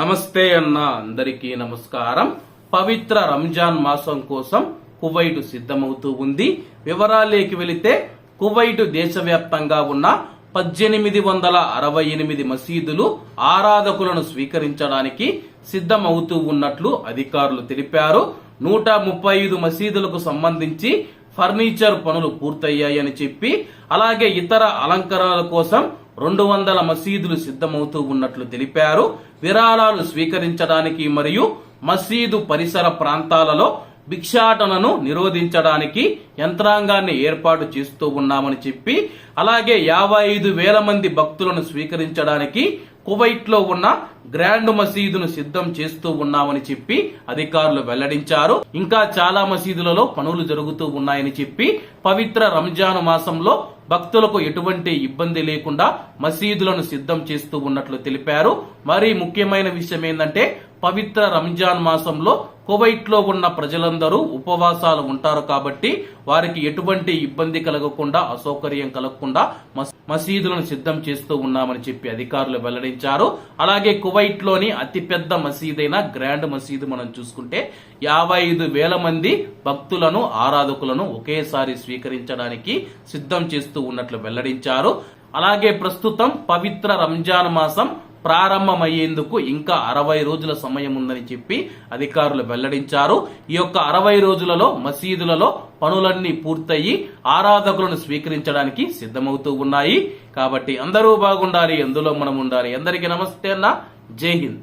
నమస్తే అన్న అందరికీ నమస్కారం. పవిత్ర రంజాన్ మాసం కోసం కువైట్ సిద్ధమవుతూ ఉంది. వివరాలేకి వెళితే కువైట్ దేశవ్యాప్తంగా ఉన్న పద్దెనిమిది వందల అరవై ఎనిమిది మసీదులు ఆరాధకులను స్వీకరించడానికి సిద్ధమవుతూ ఉన్నట్లు అధికారులు తెలిపారు. నూట ముప్పై ఐదు మసీదులకు సంబంధించి ఫర్నిచర్ పనులు పూర్తయ్యాయని చెప్పి అలాగే ఇతర అలంకరణల కోసం రెండు వందల మసీదులు సిద్ధమవుతూ ఉన్నట్లు తెలిపారు. విరాళాలు స్వీకరించడానికి మరియు మసీదు పరిసర ప్రాంతాలలో భిక్షాటనను నిరోధించడానికి యంత్రాంగాన్ని ఏర్పాటు చేస్తూ ఉన్నామని చెప్పి అలాగే యాభై ఐదు వేల మంది భక్తులను స్వీకరించడానికి కువైట్లో ఉన్న గ్రాండ్ మసీదును సిద్ధం చేస్తూ ఉన్నామని చెప్పి అధికారులు వెల్లడించారు. ఇంకా చాలా మసీదులలో పనులు జరుగుతూ ఉన్నాయని చెప్పి పవిత్ర రంజాన్ మాసంలో భక్తులకు ఎటువంటి ఇబ్బంది లేకుండా మసీదులను సిద్ధం చేస్తూ ఉన్నట్లు తెలిపారు. మరి ముఖ్యమైన విషయం ఏంటంటే పవిత్ర రంజాన్ మాసంలో కువైట్లో ఉన్న ప్రజలందరూ ఉపవాసాలు ఉంటారు కాబట్టి వారికి ఎటువంటి ఇబ్బంది కలగకుండా అసౌకర్యం కలగకుండా మస్- మసీదులను సిద్ధం చేస్తూ ఉన్నామని చెప్పి అధికారులు వెల్లడించారు. అలాగే కువైట్లోని అతిపెద్ద మసీదైన గ్రాండ్ మసీదు మనం చూసుకుంటే యాభై ఐదు వేల మంది భక్తులను ఆరాధకులను ఒకేసారి స్వీకరించడానికి సిద్ధం చేస్తూ ఉన్నట్లు వెల్లడించారు. అలాగే ప్రస్తుతం పవిత్ర రంజాన్ మాసం ప్రారంభమయ్యేందుకు ఇంకా అరవై రోజుల సమయం ఉందని చెప్పి అధికారులు వెల్లడించారు. ఈ యొక్క అరవై రోజులలో మసీదులలో పనులన్నీ పూర్తయి ఆరాధకులను స్వీకరించడానికి సిద్ధమవుతూ ఉన్నాయి. కాబట్టి అందరూ బాగుండాలి ఎందులో మనం ఉండాలి. అందరికీ నమస్తే అన్న. జై హింద్.